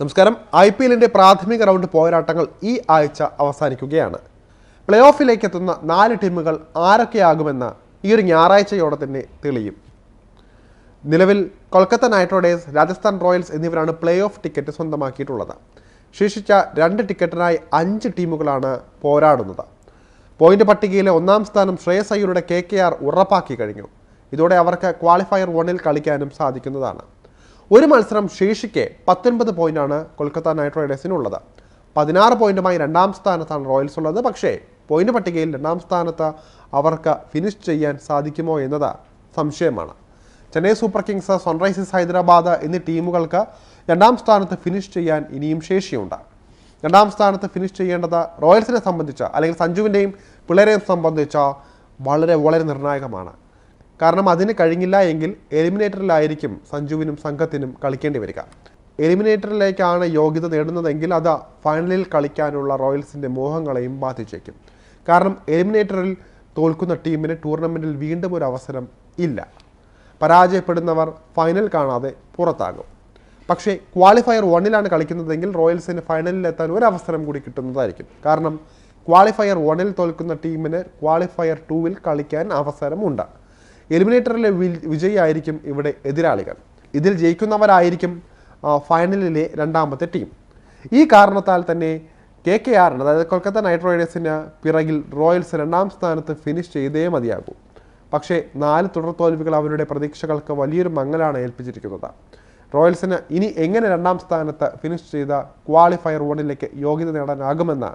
നമസ്കാരം. I P എല്ലിന്റെ പ്രാഥമിക റൗണ്ട് പോരാട്ടങ്ങൾ ഈ ആഴ്ച അവസാനിക്കുകയാണ്. പ്ലേ ഓഫിലേക്ക് എത്തുന്ന നാല് ടീമുകൾ ആരൊക്കെയാകുമെന്ന് ഈ ഒരു ഞായറാഴ്ചയോടെ തന്നെ തെളിയും. നിലവിൽ Kolkata Knight Riders Rajasthan Royals എന്നിവരാണ് പ്ലേ ഓഫ് ടിക്കറ്റ് സ്വന്തമാക്കിയിട്ടുള്ളത്. ശേഷിച്ച രണ്ട് ടിക്കറ്റിനായി അഞ്ച് ടീമുകളാണ് പോരാടുന്നത്. പോയിന്റ് പട്ടികയിലെ ഒന്നാം സ്ഥാനം ശ്രേയസ് അയ്യരുടെ കെ കെ ആർ ഉറപ്പാക്കി കഴിഞ്ഞു. ഇതോടെ അവർക്ക് ക്വാളിഫയർ വണ്ണിൽ കളിക്കാനും സാധിക്കുന്നതാണ്. ഒരു മത്സരം ശേഷിക്കെ പത്തൊൻപത് പോയിന്റാണ് കൊൽക്കത്ത നൈറ്റ് റൈഡേഴ്സിനുള്ളത്. പതിനാറ് പോയിന്റുമായി രണ്ടാം സ്ഥാനത്താണ് റോയൽസ് ഉള്ളത്. പക്ഷേ പോയിന്റ് പട്ടികയിൽ രണ്ടാം സ്ഥാനത്ത് അവർക്ക് ഫിനിഷ് ചെയ്യാൻ സാധിക്കുമോ എന്നത് സംശയമാണ്. Chennai Super Kings Sunrisers Hyderabad എന്നീ ടീമുകൾക്ക് രണ്ടാം സ്ഥാനത്ത് ഫിനിഷ് ചെയ്യാൻ ഇനിയും ശേഷിയുണ്ട്. രണ്ടാം സ്ഥാനത്ത് ഫിനിഷ് ചെയ്യേണ്ടത് റോയൽസിനെ സംബന്ധിച്ച് അല്ലെങ്കിൽ സഞ്ജുവിന്റെയും പിള്ളേരെയും സംബന്ധിച്ച് വളരെ വളരെ നിർണായകമാണ്. കാരണം അതിന് കഴിഞ്ഞില്ല എങ്കിൽ എലിമിനേറ്ററിലായിരിക്കും സഞ്ജുവിനും സംഘത്തിനും കളിക്കേണ്ടി വരിക. എലിമിനേറ്ററിലേക്കാണ് യോഗ്യത നേടുന്നതെങ്കിൽ അത് ഫൈനലിൽ കളിക്കാനുള്ള റോയൽസിന്റെ മോഹങ്ങളെയും ബാധിച്ചേക്കും. കാരണം എലിമിനേറ്ററിൽ തോൽക്കുന്ന ടീമിന് ടൂർണമെന്റിൽ വീണ്ടും ഒരു അവസരം ഇല്ല. പരാജയപ്പെടുന്നവർ ഫൈനൽ കാണാതെ പുറത്താകും. പക്ഷേ ക്വാളിഫയർ വണ്ണിലാണ് കളിക്കുന്നതെങ്കിൽ റോയൽസിന് ഫൈനലിൽ എത്താൻ ഒരു അവസരം കൂടി കിട്ടുന്നതായിരിക്കും. കാരണം ക്വാളിഫയർ വണ്ണിൽ തോൽക്കുന്ന ടീമിന് ക്വാളിഫയർ ടൂവിൽ കളിക്കാൻ അവസരമുണ്ട്. എലിമിനേറ്ററിലെ വിജയിയായിരിക്കും ഇവിടെ എതിരാളികൾ. ഇതിൽ ജയിക്കുന്നവരായിരിക്കും ഫൈനലിലെ രണ്ടാമത്തെ ടീം. ഈ കാരണത്താൽ തന്നെ കെ കെ ആറിന് അതായത് കൊൽക്കത്ത നൈറ്റ് റൈഡേഴ്സിന് പിറകിൽ റോയൽസ് രണ്ടാം സ്ഥാനത്ത് ഫിനിഷ് ചെയ്തേ മതിയാകൂ. പക്ഷേ നാല് തുടർ തോൽവികൾ അവരുടെ പ്രതീക്ഷകൾക്ക് വലിയൊരു മങ്ങലാണ് ഏൽപ്പിച്ചിരിക്കുന്നത്. റോയൽസിന് ഇനി എങ്ങനെ രണ്ടാം സ്ഥാനത്ത് ഫിനിഷ് ചെയ്ത ക്വാളിഫയർ വണ്ണിലേക്ക് യോഗ്യത നേടാനാകുമെന്ന്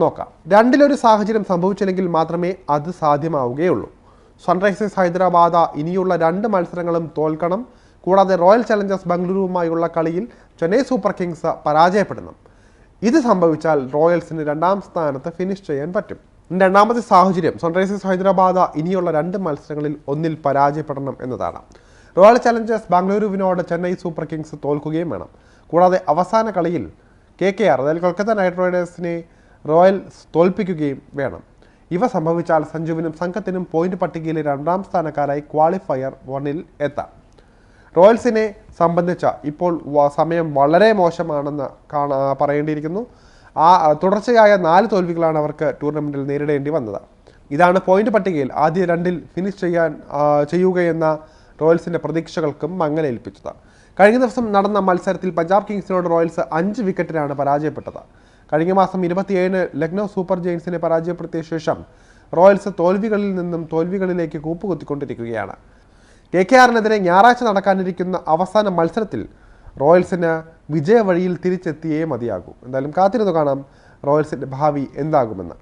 നോക്കാം. രണ്ടിലൊരു സാഹചര്യം സംഭവിച്ചില്ലെങ്കിൽ മാത്രമേ അത് സാധ്യമാവുകയുള്ളൂ. സൺറൈസേഴ്സ് ഹൈദരാബാദ് ഇനിയുള്ള രണ്ട് മത്സരങ്ങളും തോൽക്കണം. കൂടാതെ റോയൽ ചലഞ്ചേഴ്സ് ബംഗളൂരുവുമായുള്ള കളിയിൽ ചെന്നൈ സൂപ്പർ കിങ്സ് പരാജയപ്പെടണം ഇത് സംഭവിച്ചാൽ റോയൽസിന് രണ്ടാം സ്ഥാനത്ത് ഫിനിഷ് ചെയ്യാൻ പറ്റും. രണ്ടാമത്തെ സാഹചര്യം സൺറൈസേഴ്സ് ഹൈദരാബാദ് ഇനിയുള്ള രണ്ട് മത്സരങ്ങളിൽ ഒന്നിൽ പരാജയപ്പെടണം എന്നതാണ്. റോയൽ ചലഞ്ചേഴ്സ് ബാംഗ്ലൂരുവിനോട് ചെന്നൈ സൂപ്പർ കിങ്സ് തോൽക്കുകയും വേണം. കൂടാതെ അവസാന കളിയിൽ കെ കെ ആർ അതായത് കൊൽക്കത്ത നൈറ്റ് റൈഡേഴ്സിനെ റോയൽസ് തോൽപ്പിക്കുകയും വേണം. ഇവ സംഭവിച്ചാൽ സഞ്ജുവിനും സംഘത്തിനും പോയിന്റ് പട്ടികയിലെ രണ്ടാം സ്ഥാനക്കാരായി ക്വാളിഫയർ വണ്ണിൽ എത്താം. റോയൽസിനെ സംബന്ധിച്ച ഇപ്പോൾ സമയം വളരെ മോശമാണെന്ന് കാണാ പറയേണ്ടിയിരിക്കുന്നു. ആ തുടർച്ചയായ നാല് തോൽവികളാണ് അവർക്ക് ടൂർണമെന്റിൽ നേരിടേണ്ടി വന്നത്. ഇതാണ് പോയിന്റ് പട്ടികയിൽ ആദ്യ രണ്ടിൽ ഫിനിഷ് ചെയ്യാൻ ചെയ്യുകയെന്ന റോയൽസിന്റെ പ്രതീക്ഷകൾക്കും മങ്ങലേൽപ്പിച്ചത്. കഴിഞ്ഞ ദിവസം നടന്ന മത്സരത്തിൽ പഞ്ചാബ് കിങ്സിനോട് റോയൽസ് അഞ്ച് വിക്കറ്റിനാണ് പരാജയപ്പെട്ടത്. കഴിഞ്ഞ മാസം ഇരുപത്തിയേഴിന് ലക്നൗ സൂപ്പർ ജെയിൻസിനെ പരാജയപ്പെടുത്തിയ ശേഷം റോയൽസ് തോൽവികളിൽ നിന്നും തോൽവികളിലേക്ക് കൂപ്പുകുത്തിക്കൊണ്ടിരിക്കുകയാണ്. കെ കെ ആറിനെതിരെ ഞായറാഴ്ച നടക്കാനിരിക്കുന്ന അവസാന മത്സരത്തിൽ റോയൽസിന് വിജയവഴിയിൽ തിരിച്ചെത്തിയേ മതിയാകൂ. എന്തായാലും കാത്തിരുന്നു കാണാം റോയൽസിന്റെ ഭാവി എന്താകുമെന്ന്.